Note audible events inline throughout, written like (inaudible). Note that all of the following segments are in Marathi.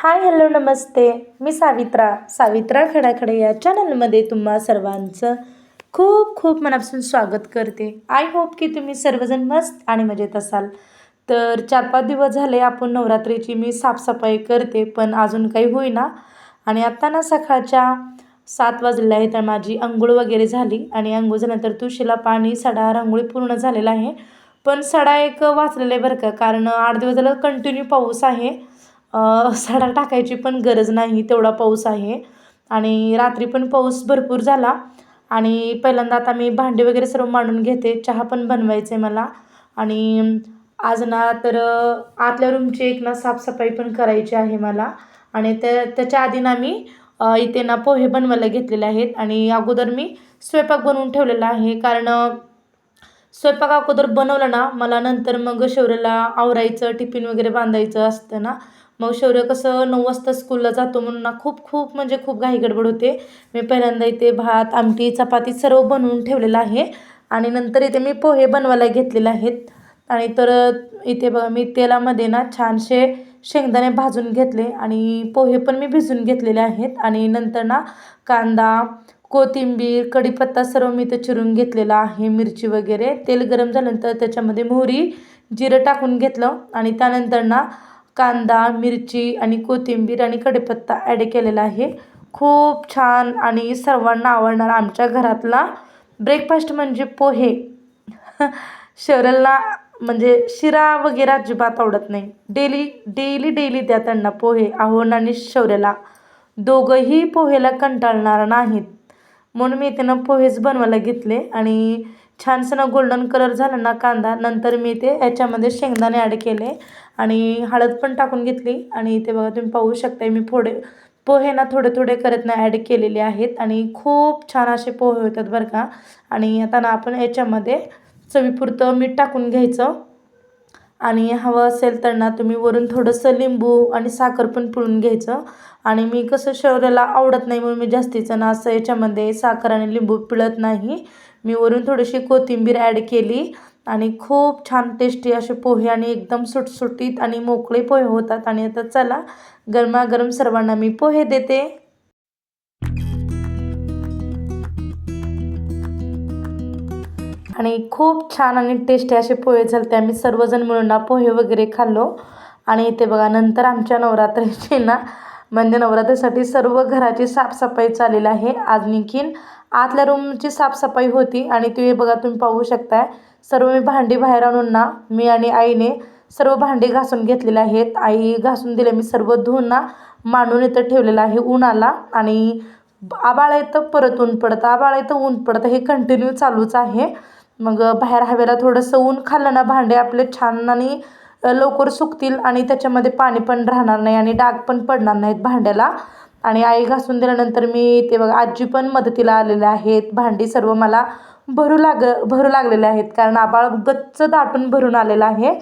हाय हॅलो नमस्ते. मी सावित्रा सावित्रा खडाखडे या चॅनलमध्ये तुम्हा सर्वांचं खूप खूप मनापासून स्वागत करते. आय होप की तुम्ही सर्वजण मस्त आणि मजेत असाल. तर चार पाच दिवस झाले आपण नवरात्रीची मी साफसफाई करते पण अजून काही होईना. आणि आत्ता ना सकाळच्या सात वाजलेल्या आहे तर माझी आंघोळ वगैरे झाली. आणि अंघोळ झाल्यानंतर तुळशीला पाणी सडा रांगोळी पूर्ण झालेला आहे. पण सडा एक वाचलेला आहे बरं का कारण आठ दिवस झालं कंटिन्यू पाऊस आहे. सडा टाकायची पण गरज नाही तेवढा पाऊस आहे. आणि रात्री पण पाऊस भरपूर झाला. आणि पहिल्यांदा आता मी भांडी वगैरे सर्व मांडून घेते. चहा पण बनवायचं आहे मला. आणि आज ना तर आतल्या रूमची एक ना साफसफाई पण करायची आहे मला. आणि त्या त्याच्या आधी ना मी इथे ना पोहे बनवायला घेतलेले आहेत. आणि अगोदर मी स्वयंपाक बनवून ठेवलेला आहे. कारण स्वयंपाक अगोदर बनवलं ना मला नंतर मग शौर्याला आवरायचं टिफिन वगैरे बांधायचं असतं ना. मग शौर्य कसं नऊ वाजता स्कूलला जातो म्हणून ना खूप खूप म्हणजे खूप घाई गडबड होते. मी पहिल्यांदा इथे भात आमटी चपाती सर्व बनवून ठेवलेलं आहे. आणि नंतर इथे मी पोहे बनवायला घेतलेले आहेत. आणि तर इथे बघा मी तेलामध्ये ना छानसे शेंगदाणे भाजून घेतले आणि पोहे पण मी भिजून घेतलेले आहेत. आणि नंतर ना कांदा कोथिंबीर कढीपत्ता सर्व मी इथं चिरून घेतलेला आहे. मिरची वगैरे तेल गरम झाल्यानंतर त्याच्यामध्ये मोहरी जिरं टाकून घेतलं. आणि त्यानंतर ना कांदा मिरची आणि कोथिंबीर आणि कढीपत्ता ॲड केलेला आहे. खूप छान आणि सर्वांना आवडणारा आमच्या घरातला ब्रेकफास्ट म्हणजे पोहे. (laughs) शरलला म्हणजे शिरा वगैरे अजिबात आवडत नाही. डेली डेली डेली द्या त्यांना पोहे. आहोन आणि शौर्याला. दोघंही पोहेला कंटाळणार नाहीत. म्हणून मी त्यांना पोहेच बनवायला घेतले आणि छानसं ना गोल्डन कलर झाला ना कांदा नंतर मी ते याच्यामध्ये शेंगदाणे ॲड केले आणि हळद पण टाकून घेतली. आणि ते बघा तुम्ही पाहू शकताय मी थोडे पोहे ना थोडे थोडे करत ना ॲड केलेले आहेत. आणि खूप छान असे पोहे होतात बरं का. आणि आता ना आपण याच्यामध्ये चवीपुरतं मीठ टाकून घ्यायचं. आणि हवं असेल तर ना तुम्ही वरून थोडंसं लिंबू आणि साखर पण पिळून घ्यायचं. आणि मी कसं शौर्याला आवडत नाही म्हणून मी जास्तीचं ना असं याच्यामध्ये साखर आणि लिंबू पिळत नाही. मी वरून थोडीशी कोथिंबीर ॲड केली आणि खूप छान टेस्टी असे पोहे आणि एकदम सुटसुटीत आणि मोकळे पोहे होतात. आणि आता चला गरमागरम सर्वांना मी पोहे देते. आणि खूप छान आणि टेस्टी असे पोहे झाले आम्ही सर्वजण मिळून ना पोहे वगैरे खाल्लो. आणि इथे बघा नंतर आमच्या नवरात्रीची ना म्हणजे नवरात्रीसाठी सर्व घराची साफसफाई चाललेली आहे. आज आणखीन आतल्या रूमची साफसफाई होती. आणि ते बघा तुम्ही पाहू शकताय. सर्व मी भांडी बाहेर आणून ना मी आणि आईने सर्व भांडी घासून घेतलेले आहेत. आई घासून दिले मी सर्व धुवून ना मांडून इथं ठेवलेलं आहे उन्हाला. आणि आबाळ येतं परत ऊन पडतं. आबाळ येतं ऊन पडतं. हे कंटिन्यू चालूच आहे. मग बाहेर हवेला थोडंसं ऊन खाल्लं ना भांडे आपले छान आणि लवकर सुकतील आणि त्याच्यामध्ये पाणी पण राहणार नाही आणि डाग पण पडणार नाहीत भांड्याला. आणि आई घासून दिल्यानंतर मी ते बघा आजी पण मदतीला आलेले आहेत. भांडी सर्व मला भरू लाग भरू लागलेले आहेत. कारण आबाळ गच्च दाटून भरून आलेलं आहे.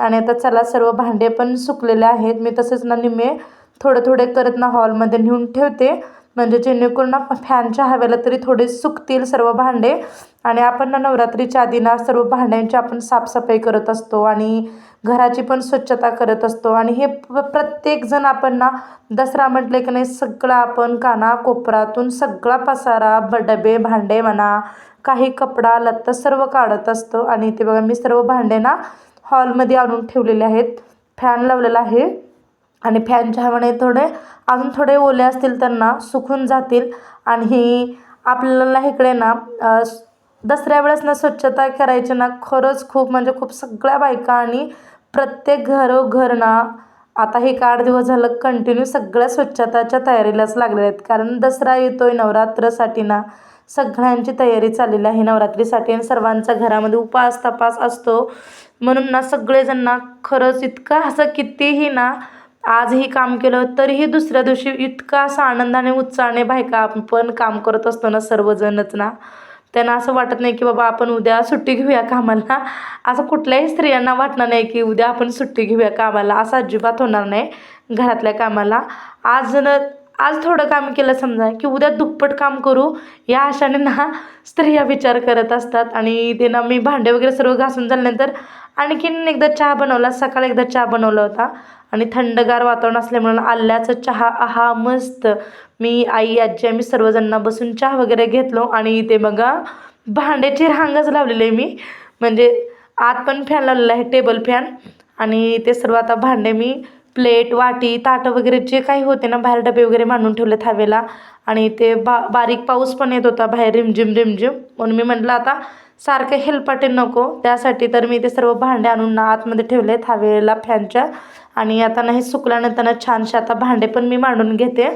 आणि आता चला सर्व भांडे पण सुकलेले आहेत. मी तसंच ना निम्मे थोडे थोडे करत ना हॉलमध्ये नेऊन ठेवते. म्हणजे जेणेकरून ना फॅनच्या हवेला तरी थोडे सुकतील सर्व भांडे. आणि आपण ना नवरात्रीच्या आधी ना सर्व भांड्यांची आपण साफसफाई करत असतो आणि घराची पण स्वच्छता करत असतो. आणि हे प्रत्येकजण आपण ना दसरा म्हटले की नाही सगळं आपण काना कोपरातून सगळा पसारा ब डबे भांडे म्हणा काही कपडा लत्ता सर्व काढत असतो. आणि ते बघा मी सर्व भांडे ना हॉलमध्ये आणून ठेवलेले आहेत. फॅन लावलेला आहे. आणि फॅनच्या हवाने थोडे अजून थोडे ओले असतील त्यांना सुकून जातील. आणि आपल्याला इकडे ना दसऱ्या वेळेस ना स्वच्छता करायची ना खरंच खूप म्हणजे खूप सगळ्या बायका आणि प्रत्येक घरोघर ना आता हे एक आठ दिवस झालं कंटिन्यू सगळ्या स्वच्छताच्या तयारीलाच लागलेल्या आहेत. कारण दसरा येतो आहे नवरात्रसाठी ना सगळ्यांची तयारी चाललेली आहे नवरात्रीसाठी आणि सर्वांचा घरामध्ये उपास तपास असतो. म्हणून ना सगळेजण ना खरंच इतकं असं कितीही ना आजही काम केलं तरीही दुसऱ्या दिवशी इतका असा आनंदाने उत्साहाने बायका आपण काम करत असतो ना सर्वजणच ना त्यांना असं वाटत नाही की बाबा आपण उद्या सुट्टी घेऊया कामाला. असं कुठल्याही स्त्रियांना वाटणार नाही की उद्या आपण सुट्टी घेऊया कामाला. असं अजिबात होणार नाही घरातल्या कामाला. आज न आज थोडं काम केलं समजा की उद्या दुप्पट काम करू. या आशाने ना स्त्रिया विचार करत असतात आणि ते ना मी भांडे वगैरे सर्व घासून झाल्यानंतर आणखीन एकदा चहा बनवला. सकाळी एकदा चहा बनवला होता. आणि थंडगार वातावरण असल्यामुळे आल्याचा चहा आहा मस्त. मी आई आजी आम्ही सर्वजणांना बसून चहा वगैरे घेतलो आणि ते बघा भांड्याची रांगच लावलेली आहे मी. म्हणजे आत पण फॅन लावलेला आहे टेबल फॅन. आणि ते सर्व आता भांडे मी प्लेट वाटी ताटं वगैरे जे काही होते ना बाहेर डबे वगैरे मांडून ठेवले हवेला. आणि ते बा बारीक पाऊस पण येत होता बाहेर रिमझिम रिमझिम. म्हणून मी म्हटलं आता सारखं हेलपाटे नको. त्यासाठी तर मी ते सर्व भांडे आणून ना आतमध्ये ठेवले हवेला फॅनच्या. आणि आता नाही सुकल्यानंतर छानशा आता भांडे पण मी मांडून घेते.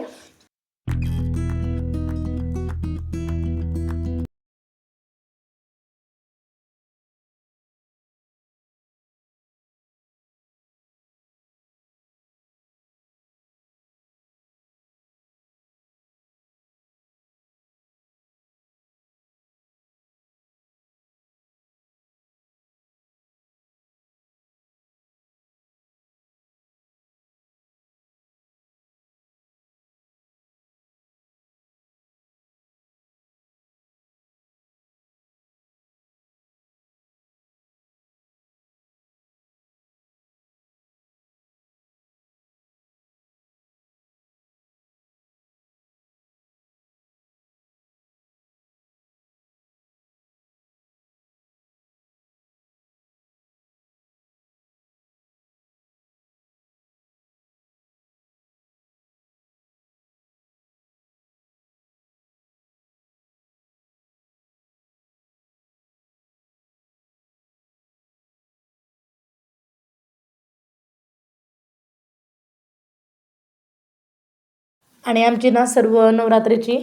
आणि आमची ना सर्व नवरात्रीची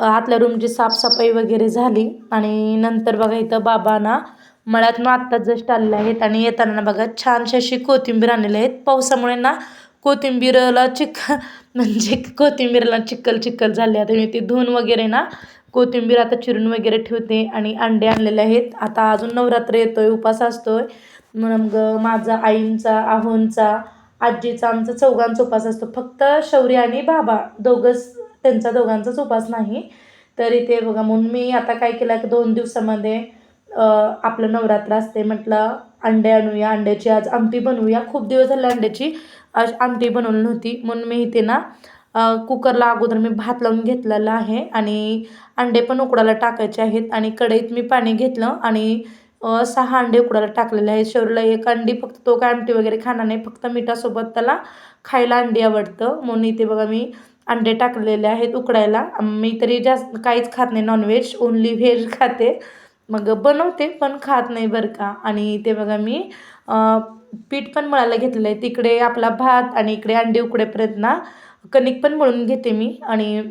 आतल्या रूमची साफसफाई वगैरे झाली. आणि नंतर बघा इथं बाबा ना मळ्यातून आत्ताच जस्ट आलेले आहेत आणि येताना बघा छानशी अशी कोथिंबीर आणलेली आहेत. पावसामुळे ना कोथिंबीरला चिक म्हणजे कोथिंबीरला चिक्कल चिक्कल झाले आता मी ती धुवून वगैरे ना कोथिंबीर आता चिरून वगैरे ठेवते आणि अंडे आणलेले आहेत. आता अजून नवरात्र येतोय उपास असतोय. मग माझा आईंचा आहोंचा आजीचा आमचा चौघांचा उपास असतो. फक्त शौर्य आणि बाबा दोघंच त्यांचा दोघांचाच उपास नाही. तरी ते बघा म्हणून मी आता काय केलं की दोन दिवसामध्ये आपलं नवरात्र असते म्हटलं अंडे आणूया अंड्याची आज आमटी बनवूया. खूप दिवस झाले अंड्याची आज आमटी बनवली नव्हती. म्हणून मी इथे ना कुकरला अगोदर मी भात लावून घेतलेला आहे आणि अंडे पण उकडायला टाकायचे आहेत आणि कढईत मी पाणी घेतलं आणि सहा अंडे उकडायला टाकलेले आहेत. शौर्यला एक अंडी फक्त तो काय आमटी वगैरे खाणार नाही फक्त मिठासोबत त्याला खायला अंडी आवडतं. म्हणून इथे बघा मी अंडे टाकलेले आहेत उकडायला. मी तरी जास्त काहीच खात नाही नॉनव्हेज ओन्ली व्हेज खाते. मग बनवते पण खात नाही बरं का. आणि इथे बघा मी पीठ पण मळायला घेतलेलं आहे. तिकडे आपला भात आणि इकडे अंडे उकडेपर्यंत ना कणिक पण मळून घेते मी. आणि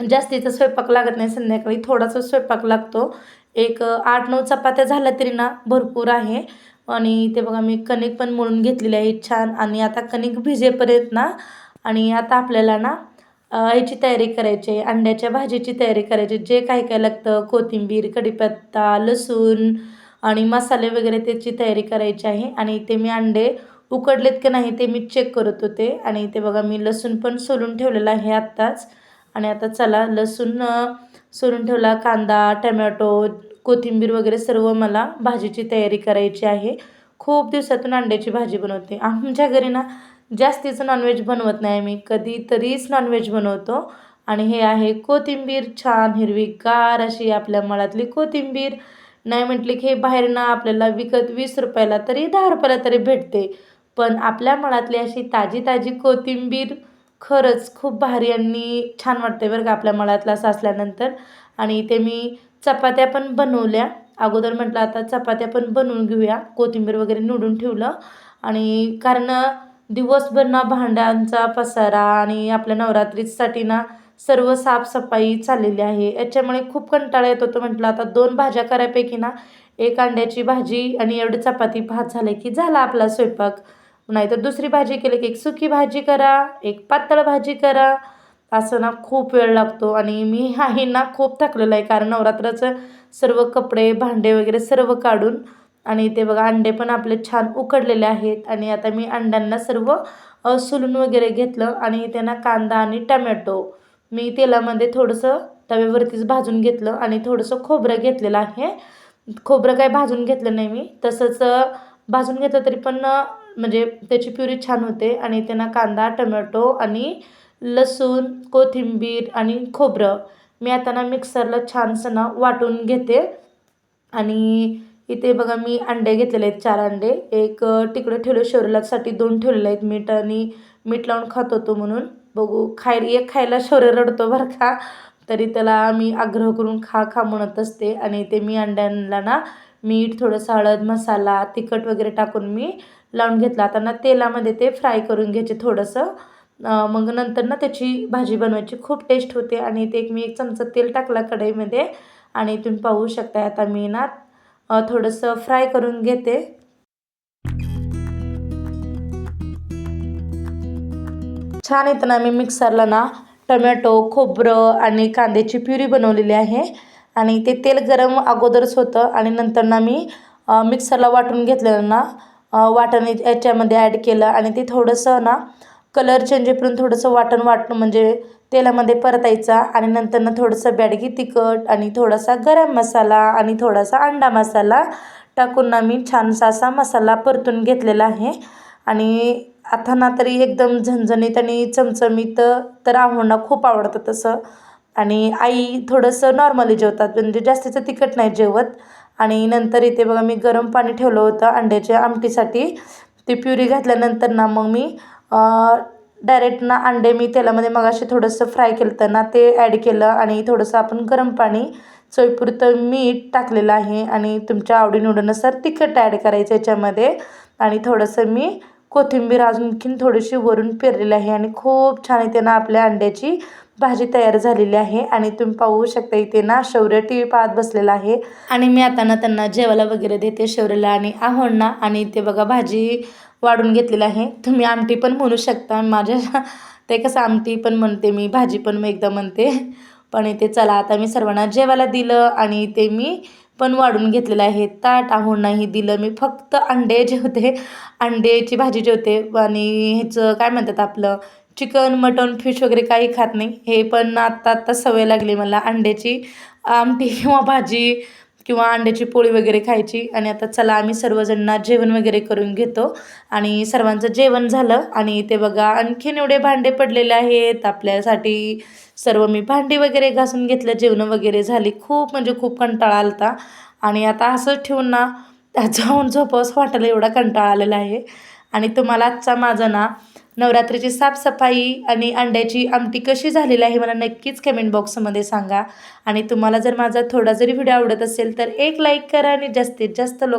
जास्तीचा स्वयंपाक लागत नाही संध्याकाळी. थोडासा स्वयंपाक लागतो. एक आठ नऊ चपात्या झाल्या तरी ना भरपूर आहे. आणि ते बघा मी कणिक पण मळून घेतलेली आहे छान. आणि आता कणिक भिजेपर्यंत ना आणि आता आपल्याला ना याची ह्याची तयारी करायची आहे. अंड्याच्या भाजीची तयारी करायची जे काय काय लागतं कोथिंबीर कढीपत्ता लसूण आणि मसाले वगैरे त्याची तयारी करायची आहे. आणि ते मी अंडे उकडलेत की नाही ते मी चेक करत होते. आणि ते बघा मी लसूण पण सोलून ठेवलेलं आहे आत्ताच. आणि आता चला लसूण सोलून ठेवला. कांदा टमॅटो कोथिंबीर वगैरे सर्व मला भाजीची तयारी करायची आहे. खूप दिवसातून अंड्याची भाजी बनवते. आमच्या घरी ना जास्तीचं नॉनव्हेज बनवत नाही मी कधीतरीच नॉनव्हेज बनवतो. आणि हे आहे कोथिंबीर छान हिरवीगार अशी आपल्या मळातली कोथिंबीर. नाही म्हटले की हे बाहेर ना आपल्याला विकत वीस रुपयाला तरी दहा रुपयाला तरी भेटते. पण आपल्या मळातली अशी ताजी ताजी कोथिंबीर खरंच खूप भारी आणि छान वाटते बरं का आपल्या मळातला साचल्यानंतर आणि इथे मी चपात्या पण बनवल्या. अगोदर म्हटलं आता चपात्या पण बनवून घेऊया. कोथिंबीर वगैरे निवडून ठेवलं. आणि कारण दिवसभर ना भांड्यांचा पसारा आणि आपल्या नवरात्रीसाठी ना सर्व साफसफाई चाललेली आहे. याच्यामुळे खूप कंटाळा येत तो म्हटलं आता दोन भाज्या करायपैकी ना एक अंड्याची भाजी आणि एवढी चपाती भात झाले की झाला आपला स्वयंपाक. नाहीतर दुसरी भाजी केली की एक सुकी भाजी करा एक पातळ भाजी करा. असं ना खूप वेळ लागतो आणि मी आहे ना खूप थकलेलं आहे कारण नवरात्राचं सर्व कपडे भांडे वगैरे सर्व काढून आणि ते बघा अंडे पण आपले छान उकडलेले आहेत आणि आता मी अंड्यांना सर्व सुलून वगैरे घेतलं आणि त्यांना कांदा आणि टमॅटो मी तेलामध्ये थोडंसं तव्यावरतीच भाजून घेतलं आणि थोडंसं खोबरं घेतलेलं आहे. खोबरं काय भाजून घेतलं नाही मी तसंच भाजून घेतलं तरी पण म्हणजे त्याची प्युरी छान होते आणि त्यांना कांदा टमॅटो आणि लसूण कोथिंबीर आणि खोबरं मी आता ना मिक्सरला छानसं ना वाटून घेते. आणि इथे बघा मी अंडे घेतलेले आहेत चार अंडे. एक अ, तिकडे ठेवले शौर्यलासाठी दोन ठेवलेले आहेत मीठ आणि मीठ लावून खात होतो म्हणून. बघू खाय एक खायला शौर्य रडतो बरं का. तरी त्याला मी आग्रह करून खा खा म्हणत असते. आणि ते मी अंड्यांना ना मीठ थोडंसं हळद मसाला तिखट वगैरे टाकून मी लावून घेतला. आता ना तेलामध्ये ते फ्राय करून घ्यायचे थोडंसं. मग नंतर ना त्याची भाजी बनवायची. खूप टेस्ट होते आणि ते एक मी एक चमचा तेल टाकला कढईमध्ये. आणि तुम्ही पाहू शकता आता मी ना थोडंसं फ्राय करून घेते. छान येतं ना मी मिक्सरला ना टमॅटो खोबरं आणि कांद्याची प्युरी बनवलेली आहे. आणि ते तेल गरम अगोदरच होतं आणि नंतर ना मी मिक्सरला वाटून घेतलेलं ना वाटण याच्यामध्ये ॲड केलं आणि ते थोडंसं ना कलर चेंज करून थोडंसं वाटण वाटणं म्हणजे तेलामध्ये परतायचा आणि नंतर ना थोडंसं बॅडगी तिखट आणि थोडासा गरम मसाला आणि थोडासा अंडा मसाला टाकून ना मी छानसा असा मसाला परतून घेतलेला आहे. आणि आता ना तरी एकदम झणझणीत आणि चमचमीत तर आव्हांना खूप आवडतं तसं. आणि आई थोडंसं नॉर्मली जेवतात म्हणजे जास्तीचं तिखट नाही जेवत. आणि नंतर इथे बघा मी गरम पाणी ठेवलं होतं अंड्याच्या आमटीसाठी. ती प्युरी घातल्यानंतर ना मग मी डायरेक्ट ना अंडे मी तेलामध्ये मगाशी थोडंसं फ्राय केलं तर ना ते ॲड केलं आणि थोडंसं आपण गरम पाणी चवीपुरतं मीठ टाकलेलं आहे आणि तुमच्या आवडीनिवडीनुसार तिखट ॲड करायचं याच्यामध्ये. आणि थोडंसं मी कोथिंबीर आणखीन थोडीशी वरून पेरलेली आहे आणि खूप छान इथे ना आपल्या अंड्याची भाजी तयार झालेली आहे. आणि तुम्ही पाहू शकता इथे ना शौर्य टी व्ही पाहत बसलेला आहे. आणि मी आता ना त्यांना जेवायला वगैरे देते शौर्यला आणि आहोंना आणि इथे बघा भाजी वाढून घेतलेली आहे. तुम्ही आमटी पण म्हणू शकता. माझ्या (laughs) ते कसं आमटी पण म्हणते मी भाजी पण मी एकदा म्हणते. पण इथे चला आता मी सर्वांना जेवायला दिलं आणि इथे मी पण वाढून घेतलेलं आहे. ताट आहोंनाही दिलं मी. फक्त अंडे जेवते अंड्याची भाजी जेवते आणि ह्याचं काय म्हणतात आपलं चिकन मटन फिश वगैरे काही खात नाही. हे पण आत्ता आत्ता सवय लागली मला अंड्याची. आमटी किंवा भाजी किंवा अंड्याची पोळी वगैरे खायची. आणि आता चला आम्ही सर्वजणांना जेवण वगैरे करून घेतो. आणि सर्वांचं जेवण झालं. आणि ते बघा आणखीन एवढे भांडे पडलेले आहेत. आपल्यासाठी सर्व मी भांडी वगैरे घासून घेतलं. जेवणं वगैरे झाली. खूप म्हणजे खूप कंटाळा आला होता आणि आता असंच ठेवून ना जाऊन (laughs) झोपावंच वाटायला एवढा कंटाळा आलेला आहे. आणि तुम्हाला आजचा माझा ना नवरात्रीची साफसफाई आणि अंड्याची आमटी कशी झालेली आहे मला नक्कीच कमेंट बॉक्समध्ये सांगा. आणि तुम्हाला जर माझा थोडा जरी व्हिडिओ आवडत असेल तर एक लाईक करा आणि जास्तीत जास्त लोक